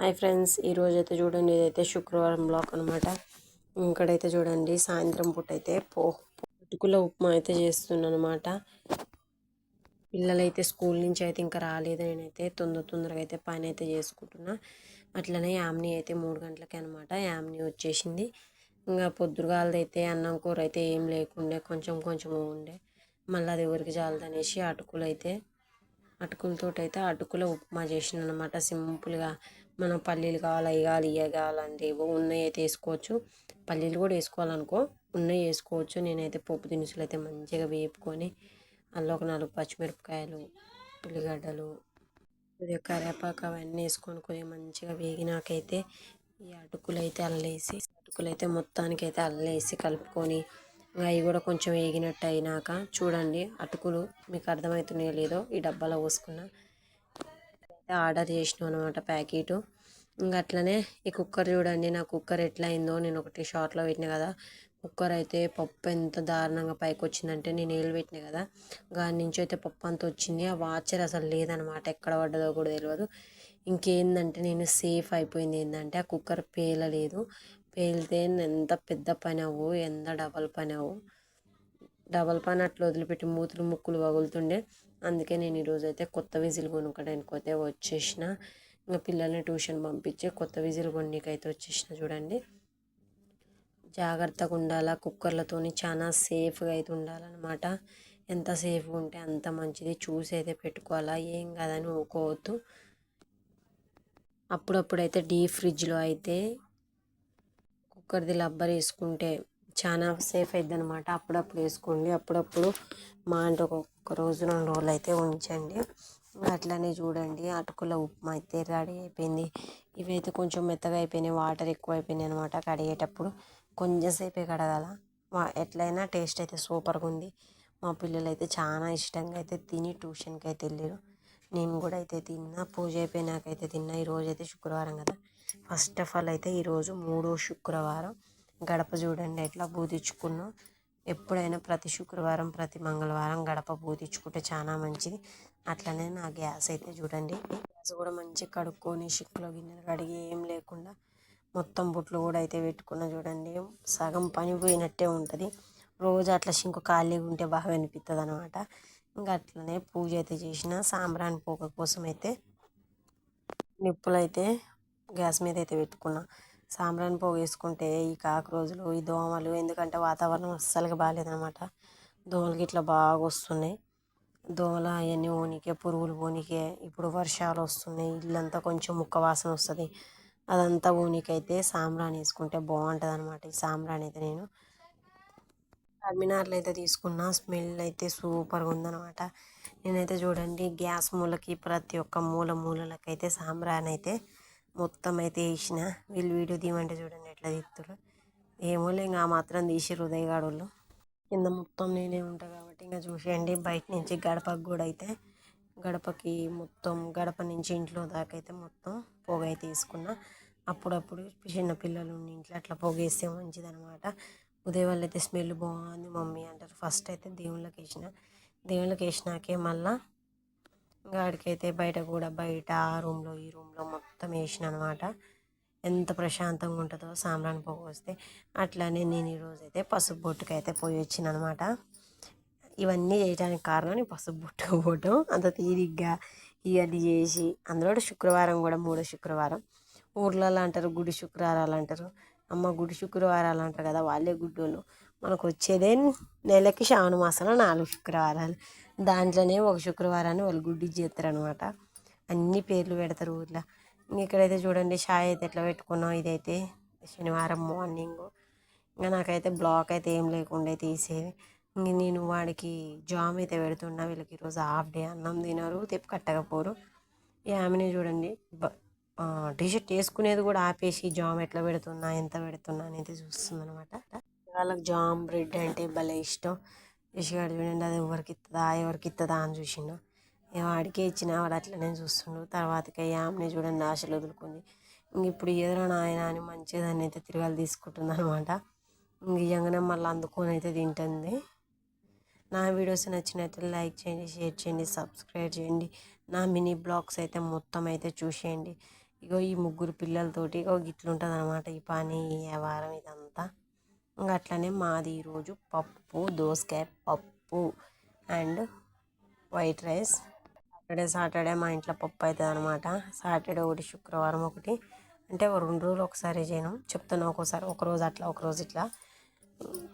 Hi friends ఈరోజు అయితే చూడండి ఇదైతే శుక్రవారం బ్లాక్ అనమాట ఇక్కడైతే చూడండి సాయంత్రం పూట అయితే పో అటుకుల ఉప్మా అయితే చేస్తున్నాను అనమాట పిల్లలైతే స్కూల్ నుంచి అయితే ఇంకా రాలేదు నేనైతే తొందర తొందరగా అయితే పని అయితే చేసుకుంటున్నా. అట్లనే యామ్ని అయితే మూడు గంటలకి అనమాట యామ్ని వచ్చేసింది. ఇంకా పొద్దుగాలదైతే అన్నం కూర అయితే ఏం లేకుండే కొంచెం కొంచెం ఉండే. మళ్ళీ అది ఎవరికి చాలదనేసి అటుకులు అయితే అటుకులతో అయితే అటుకుల ఉప్మా చేసిన అనమాట సింపుల్గా మనం పల్లీలు కావాలా ఇవ్వాలి ఇయ్య కావాలంటే ఏవో ఉన్నాయి అయితే వేసుకోవచ్చు. పల్లీలు కూడా వేసుకోవాలనుకో ఉన్నాయి వేసుకోవచ్చు. నేనైతే పప్పు దినుసులు అయితే మంచిగా వేపుకొని అందులో ఒక నాలుగు పచ్చిమిరపకాయలు ఉల్లిగడ్డలు కొద్దిగా కరివేపాకు అవన్నీ వేసుకొని కొద్దిగా మంచిగా వేగినాకైతే ఈ అటుకులు అయితే అల్లేసి అటుకులు అయితే మొత్తానికి అయితే అల్లేసి కలుపుకొని అవి కూడా కొంచెం వేగినట్టు అయినాక చూడండి అటుకులు మీకు అర్థమవుతున్నాయో లేదో ఈ డబ్బాలో పోసుకున్నా. ఆర్డర్ చేసినాం అనమాట ప్యాకెట్. ఇంకా అట్లనే ఈ కుక్కర్ చూడండి నా కుక్కర్ ఎట్లా అయిందో నేను ఒకటి షార్ట్లో పెట్టిన కదా. కుక్కర్ అయితే పప్పు ఎంత దారుణంగా పైకి వచ్చిందంటే నేను ఏళ్ళు పెట్టిన కదా. దాని నుంచి అయితే పప్పు అంత వచ్చింది. ఆ వాచర్ అసలు లేదనమాట ఎక్కడ పడ్డదో కూడా తెలియదు ఇంకేందంటే నేను సేఫ్ అయిపోయింది ఏంటంటే ఆ కుక్కర్ పేలలేదు. పేలితే ఎంత పెద్ద పని అవ్వు ఎంత డబల్ పని అవ్వు. డబల్ పని అట్లా వదిలిపెట్టి మూతులు ముక్కులు వగులుతుండే. అందుకే నేను ఈరోజు అయితే కొత్త విజిల్ కొనుక్కడానికి అయితే వచ్చేసిన. ఇంకా పిల్లల్ని ట్యూషన్ పంపించి కొత్త విజిల్ కొన్నికైతే వచ్చేసిన చూడండి. జాగ్రత్తగా ఉండాలా కుక్కర్లతోని చాలా సేఫ్గా అయితే ఉండాలన్నమాట. ఎంత సేఫ్గా ఉంటే అంత మంచిది. చూసి అయితే పెట్టుకోవాలా. ఏం కాదని ఊకోవద్దు. అప్పుడప్పుడైతే డీప్ ఫ్రిడ్జ్లో అయితే కుక్కర్ది లబ్బర్ వేసుకుంటే చాలా సేఫ్ అయింది అనమాట అప్పుడప్పుడు వేసుకోండి. అప్పుడప్పుడు మా అంటే ఒక్కొక్క రోజు రెండు రోజులు అయితే ఉంచండి. అట్లనే చూడండి. అటుకుల ఉప్మా అయితే రెడీ అయిపోయింది. ఇవైతే కొంచెం మెత్తగా అయిపోయినాయి. వాటర్ ఎక్కువ అయిపోయినాయి అనమాట కడిగేటప్పుడు. కొంచెం సేపే కడగాల. ఎట్లయినా టేస్ట్ అయితే సూపర్గా ఉంది. మా పిల్లలు అయితే చాలా ఇష్టంగా అయితే తిని ట్యూషన్కి అయితే వెళ్ళారు. నేను కూడా అయితే తిన్నా. పూజ అయిపోయినాకైతే తిన్నా. ఈరోజు అయితే శుక్రవారం కదా. ఫస్ట్ ఆఫ్ ఆల్ అయితే ఈరోజు మూడో శుక్రవారం. గడప చూడండి ఎట్లా బూదించుకున్నాం ఎప్పుడైనా ప్రతి శుక్రవారం ప్రతి మంగళవారం గడప బూదించుకుంటే చాలా మంచిది. అట్లనే నా గ్యాస్ అయితే చూడండి. గ్యాస్ కూడా మంచిగా కడుక్కొని షిక్లో గిన్నెలు కడిగి ఏం లేకుండా మొత్తం బుట్లు కూడా అయితే పెట్టుకున్న చూడండి. సగం పని పోయినట్టే ఉంటుంది. రోజు అట్లా షింకు ఖాళీగా ఉంటే బాగా అనిపిస్తుంది అనమాట ఇంకా అట్లనే పూజ అయితే చేసిన. సాంబ్రాణి పోక కోసం అయితే నిప్పులు అయితే గ్యాస్ మీద అయితే పెట్టుకున్నా. సాంబ్రాణి పోగు వేసుకుంటే ఈ కాకరోజులు ఈ దోమలు ఎందుకంటే వాతావరణం అస్సలుగా బాగాలేదనమాట. దోమలకి ఇట్లా బాగా వస్తున్నాయి. దోమలు అవన్నీ పోనీకే పురుగులు పోనీకే ఇప్పుడు వర్షాలు వస్తున్నాయి ఇల్లంతా కొంచెం ముక్క వాసన వస్తుంది. అదంతా పోనీకైతే సాంబ్రాణి వేసుకుంటే బాగుంటుంది అనమాట ఈ సాంబ్రాణి అయితే నేను. టర్మినార్లు అయితే తీసుకున్నా స్మెల్ అయితే సూపర్గా ఉందనమాట. నేనైతే చూడండి గ్యాస్ మూలకి ప్రతి ఒక్క మూల మూలలకైతే సాంబ్రాణి అయితే మొత్తం అయితే వేసిన వీళ్ళు వీడియో తీయమంటే చూడండి ఎట్లా తీస్తారు ఏమో ఇంకా మాత్రం తీసి హృదయగాడోళ్ళు కింద మొత్తం నేనే ఉంటాను కాబట్టి ఇంకా చూసేయండి. బయట నుంచి గడపకు కూడా అయితే గడపకి మొత్తం గడప నుంచి ఇంట్లో దాకా అయితే మొత్తం పొగ అయితే తీసుకున్నా. అప్పుడప్పుడు చిన్న పిల్లలు ఇంట్లో అట్లా పొగేస్తే మంచిది అనమాట ఉదయం వాళ్ళు అయితే స్మెల్ బాగుంది మమ్మీ అంటారు. ఫస్ట్ అయితే దేవుళ్ళకి వేసిన. దేవుళ్ళకి వేసినాకే మళ్ళీ గాడికైతే బయట కూడా బయట ఆ రూమ్లో ఈ రూమ్లో మొత్తం వేసిన అనమాట ఎంత ప్రశాంతంగా ఉంటుందో సాంబ్రాణి పొగ వస్తే అట్లానే నేను ఈరోజు అయితే పసుపు బొట్టుకు అయితే పోయి వచ్చిన అనమాట ఇవన్నీ చేయడానికి కారణం నేను పసుపు బొట్టుకు పోవటం. అంత తీరిగ్గా ఇవన్నీ చేసి అందులో శుక్రవారం కూడా మూడో శుక్రవారం. ఊర్లలో అంటారు గుడి శుక్రవారాలు అంటారు. అమ్మ గుడి శుక్రవారాలు అంటారు కదా వాళ్ళే గుడ్డోళ్ళు. మనకు వచ్చేదే నెలకి శ్రావణ మాసంలో నాలుగు శుక్రవారాలు. దాంట్లోనే ఒక శుక్రవారాన్ని వాళ్ళు గుడ్డి చేస్తారు అనమాట అన్ని పేర్లు పెడతారు ఊర్లో. ఇక్కడైతే చూడండి షాయ్ అయితే ఎట్లా పెట్టుకున్నాం ఇదైతే శనివారం మార్నింగ్. ఇంకా నాకైతే బ్లాక్ అయితే ఏం లేకుండా తీసేది. ఇంక నేను వాడికి జామ్ అయితే పెడుతున్నా వీళ్ళకి ఈరోజు హాఫ్ డే అన్నం తినరు తెప్పి కట్టకపోరు. ఈ ఆమెనే చూడండి టీషర్ట్ వేసుకునేది కూడా ఆపేసి జామ్ ఎట్లా పెడుతున్నా ఎంత పెడుతున్నా అనేది చూస్తుంది అనమాట వాళ్ళకి జామ్ బ్రెడ్ అంటే భలే ఇష్టం. రిషిగాడు చూడండి అది ఎవరికి ఇస్తుందా ఎవరికి ఇస్తుందా అని చూసిండు. వాడికే ఇచ్చిన వాడు అట్లనే చూస్తుండు. తర్వాతకి ఆమెనే చూడండి ఆశలు వదులుకుంది. ఇంక ఇప్పుడు ఏదో నాయన అని మంచిదాన్ని అయితే తిరగాలి తీసుకుంటుంది అనమాట ఇంక ఇయ్యంగానే మళ్ళీ అందుకొని అయితే తింటుంది. నా వీడియోస్ నచ్చినట్లు లైక్ చేయండి షేర్ చేయండి సబ్స్క్రైబ్ చేయండి. నా మినీ బ్లాగ్స్ అయితే మొత్తం అయితే చూసేయండి. ఇగో ఈ ముగ్గురు పిల్లలతోటి ఇగో గిట్లుంటుంది అనమాట ఈ పని ఈ వ్యవహారం ఇదంతా. ఇంకా అట్లనే మాది ఈరోజు పప్పు దోసకాయ పప్పు and white rice. Saturday Saturday మా ఇంట్లో పప్పు అవుతుంది అనమాట సాటర్డే ఒకటి శుక్రవారం ఒకటి. అంటే రెండు రోజులు ఒకసారి చేయను. చెప్తున్నా ఒక్కోసారి ఒకరోజు అట్లా ఒక రోజు ఇట్లా.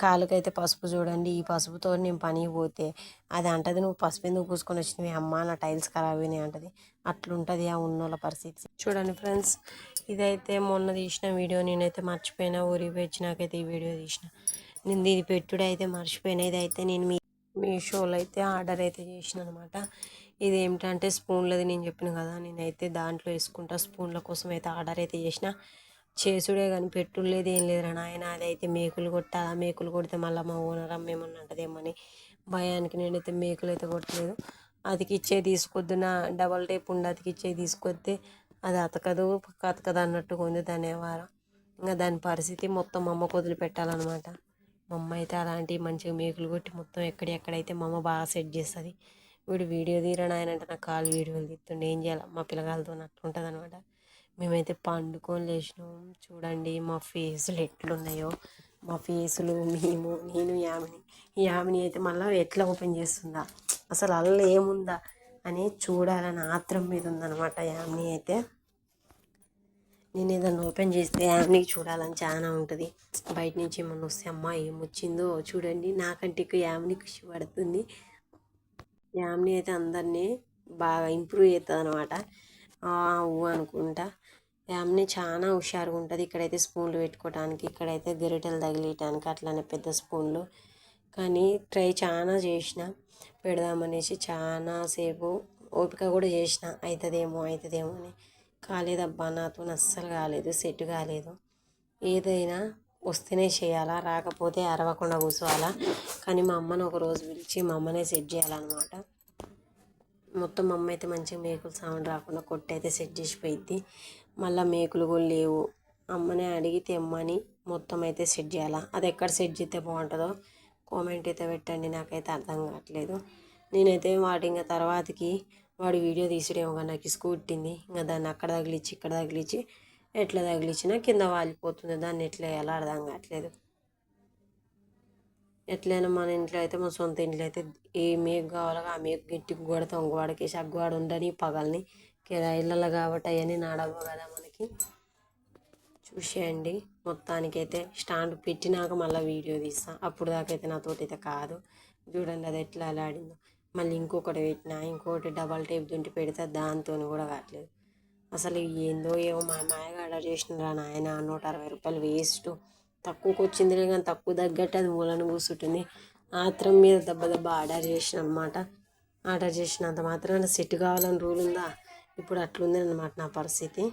కాలుకైతే పసుపు చూడండి ఈ పసుపుతో నేను పనికి పోతే అది అంటది నువ్వు పసుపు ఎందుకు పూసుకొని వచ్చినవి? అమ్మ నా టైల్స్ ఖరాబ్ అయినాయి అంటది. అట్లుంటుంది ఆ ఉన్నోళ్ళ పరిస్థితి. చూడండి ఫ్రెండ్స్ ఇదైతే మొన్న తీసిన వీడియో నేనైతే మర్చిపోయినా ఊరికి వచ్చినాకైతే ఈ వీడియో తీసిన. నేను ఇది పెట్టుడు అయితే మర్చిపోయినా ఇదైతే నేను మీ మీషోలో అయితే ఆర్డర్ అయితే చేసిన అనమాట. ఇది ఏమిటంటే స్పూన్లది నేను చెప్పిన కదా నేనైతే దాంట్లో వేసుకుంటా స్పూన్ల కోసం అయితే ఆర్డర్ అయితే చేసిన. చేసుడే కానీ పెట్టుడు లేదు ఏం లేదురా నాయన. అదైతే మేకులు కొట్టాలా? మేకులు కొడితే మళ్ళీ మా ఓనర్ అమ్మేమని అంటదేమని భయానికి నేనైతే మేకులు అయితే కొట్టలేదు. అతికిచ్చే తీసుకొద్దున డబల్ టేప్ ఉండి అతికిచ్చే తీసుకొస్తే అది అతకదు అతకదు అన్నట్టుగా ఉంది దాని వారం. ఇంకా దాని పరిస్థితి మొత్తం మా అమ్మకు వదిలిపెట్టాలన్నమాట. మా అమ్మ అయితే అలాంటివి మంచిగా మేకులు కొట్టి మొత్తం ఎక్కడెక్కడైతే మా అమ్మ బాగా సెట్ చేస్తుంది. వీడు వీడియో తీరని ఆయన అంటే నాకు కాలు వీడియోలు తీస్తుండే. ఏం చేయాలి? మా పిల్లగాలతో అట్లుంటుంది అనమాట మేమైతే పండుకొని లేచినాం. చూడండి మా ఫేసులు ఎట్లున్నాయో. మా ఫేసులు మేము నేను యామిని. యామిని అయితే మళ్ళీ ఎట్లా ఓపెన్ చేస్తుందా? అసలు అల్ల ఏముందా అని చూడాలని ఆత్రం మీద ఉందన్నమాట యామిని అయితే. నేను ఏదైనా ఓపెన్ చేస్తే యామిని చూడాలని చాలా ఉంటుంది. బయట నుంచి ఏమన్నా వస్తే అమ్మ ఏమొచ్చిందో చూడండి. నాకంటే యామిని యామ్ని ఖుషి పడుతుంది. యామిని అయితే అందరినీ బాగా ఇంప్రూవ్ అవుతుంది అనమాట ఊ అనుకుంటా. ఫ్యామిలీ చాలా హుషారుగా ఉంటుంది ఇక్కడైతే స్పూన్లు పెట్టుకోవడానికి ఇక్కడైతే గరిటెలు తగిలేయటానికి అట్లానే పెద్ద స్పూన్లు. కానీ ట్రై చాలా చేసిన పెడదామనేసి చాలాసేపు ఓపిక కూడా చేసిన. అవుతుందేమో అవుతుందేమో అని. కాలేదబ్బా నాతో అస్సలు కాలేదు సెట్ కాలేదు. ఏదైనా వస్తేనే చేయాలా రాకపోతే అరవకుండా కూర్చోవాలా కానీ మా అమ్మను ఒక రోజు పిలిచి మా అమ్మనే సెట్ చేయాలన్నమాట. మొత్తం అమ్మ అయితే మంచిగా మేకులు సౌండ్ రాకుండా కొట్టి అయితే సెట్ చేసిపోయిద్ది మళ్ళీ మేకులు కూడా లేవు. అమ్మని అడిగి తెమ్మని మొత్తం అయితే సెట్ చేయాలా? అది ఎక్కడ సెట్ చేస్తే బాగుంటుందో కామెంట్ అయితే పెట్టండి. నాకైతే అర్థం కావట్లేదు. నేనైతే వాటి ఇంకా తర్వాతకి వాడు వీడియో తీసుడేమో కానీ నాకు ఇసుకు పుట్టింది ఇంకా దాన్ని అక్కడ తగిలిచ్చి ఇక్కడ తగిలిచ్చి ఎట్లా తగిలిచ్చినా కింద వాలిపోతుంది. దాన్ని ఎట్లా వేయాలో అర్థం కావట్లేదు. ఎట్లయినా మన ఇంట్లో అయితే మన సొంత ఇంట్లో అయితే ఏ మేకు కావాలో ఆ మేకు గట్టి గోడతో. తొంగవాడకేసి ఆ గోడ ఉండని పగలని కిరాయిలలో కాబట్టి అవన్నీ నాడవు కదా మనకి. చూసేయండి. మొత్తానికైతే స్టాండ్ పెట్టినాక మళ్ళీ వీడియో తీస్తాను అప్పుడు దాకైతే నాతోటి అయితే కాదు. చూడండి అది ఎట్లా అలాడిందో మళ్ళీ ఇంకొకటి పెట్టినా ఇంకొకటి డబల్ టేప్ దుంటి పెడితే దాంతో కూడా కావట్లేదు. అసలు ఏందో ఏమో మా మాయగా ఆర్డర్ చేసినరా నాయన నూట అరవై రూపాయలు వేస్ట్. తక్కువకి వచ్చిందిలే కానీ తక్కువ తగ్గట్టు అది మూలను కూర్చుంటుంది ఆత్రం మీద దెబ్బ దెబ్బ ఆర్డర్ చేసిన అనమాట ఆర్డర్ చేసినంత మాత్రాన సెట్ కావాలని రూల్ ఉందా? ఇప్పుడు అట్లుంది అనమాట నా పరిస్థితి.